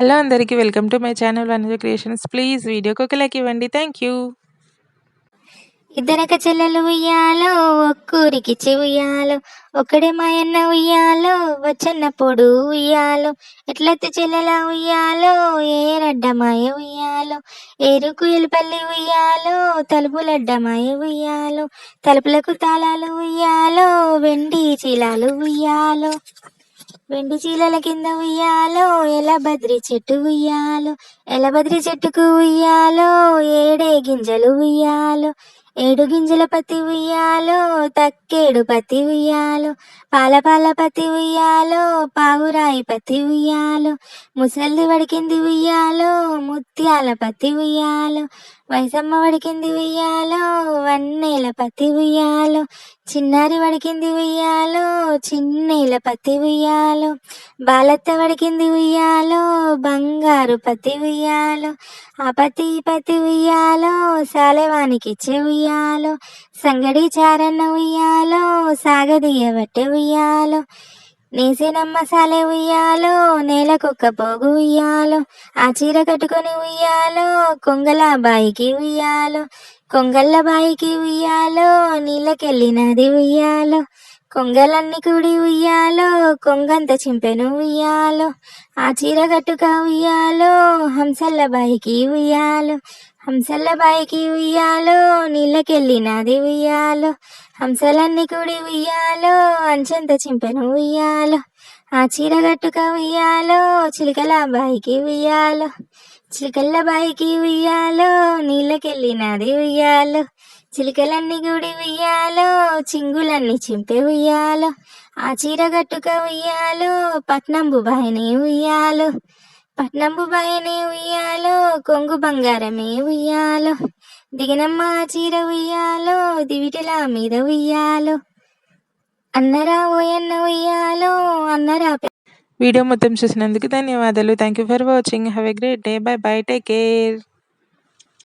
Hello అందరికీ welcome to my channel Vanaja creations. Please వీడియోకి ఒక లైక్ ఇవ్వండి. Thank you. ఇద్దరక చెల్లెలు ఉయ్యాలో ఒక్కూరికి ఉయ్యాలో ఒక్కడే మాయన్న ఉయ్యాలో వచ్చన్న పొడు ఉయ్యాలో. ఎట్లయితే చెల్లెల ఉయ్యాలో ఏరడ్డమాయ ఉయ్యాలో. ఏరుకు ఎలుపల్లి ఉయ్యాలో తలుపులడ్డమాయ ఉయ్యాలో. తలుపులకు తాళాలు ఉయ్యాలో వెండి చీలాలు ఉయ్యాలో. వెండి చీలల కింద ఉయ్యాలో ఎలబద్రి చెట్టు ఉయ్యాలో ఎలబద్రి చెట్టుకు ఉయ్యాలో ఏడే గింజలు ఉయ్యాలో ఏడు గింజల పత్తి ఉయ్యాలో తక్కేడు పత్తి ఉయ్యాలో పాల పాల పత్తి ఉయ్యాలో పావురాయి పత్తి ఉయ్యాలో ముసల్ది వడికింది ఉయ్యాలో ముత్యాల పత్తి ఉయ్యాలో వైసమ్మ వడికింది ఉయ్యాలో వన్నేల పత్తి ఉయ్యాలో చిన్నారి వడికింది ఉయ్యాలో చిన్నేల పత్తి ఉయ్యాలో బాలత్త వడికింది ఉయ్యాలో బంగారు పత్తి ఉయ్యాలో అపతి పత్తి ఉయ్యాలో సాలెవానికి ఇచ్చే ఉయ్యాలో సంగడి చారన్న ఉయ్యాలో సాగదీయబట్టే ఉయ్యాలో నేసేనమ్మ సాలే ఉయ్యాలో నేలకొక్క పోగు ఉయ్యాలో ఆ చీర కట్టుకొని ఉయ్యాలో కొంగల బాయికి ఉయ్యాలో కొంగల్ల బాయికి ఉయ్యాలో నీళ్ళకెళ్ళినది ఉయ్యాలో కొంగలన్నీ కూడి ఉయ్యాలో కొంగంత చింపెను ఉయ్యాలో ఆ చీర కట్టుక ఉయ్యాలో హంసల్ల బాయికి ఉయ్యాలో హంసల బాయికి ఉయ్యాలో నీళ్ళకెళ్ళినది ఉయ్యాలో. హంసలన్నీ కూడి ఉయ్యాలో అంచెంత చింపెను ఉయ్యాలో. ఆ చీర గట్టుక ఉయ్యాలో చిలకల బాయికి ఉయ్యాలో. చిలకల్ల బాయికి ఉయ్యాలో నీళ్ళకెళ్ళినది ఉయ్యాలో. చిలకలన్నీ గుడి ఉయ్యాలో చింగులన్నీ చింపే ఉయ్యాలో. ఆ చీర గట్టుక ఉయ్యాలో పట్నంబు బాయిని ఉయ్యాలో. పట్నంబు బాయిని ఉయ్యాలో కొంగు బంగారమే ఉయ్యాలో దిగినమ్మ చీర ఉయ్యాలో దివిటల మీద ఉయ్యాలో. అన్నరా ఓయన్న ఉయ్యాలో అన్నరా వీడియో మొత్తం చూసినందుకు ధన్యవాదాలు. Thank you for watching have a great day bye bye take care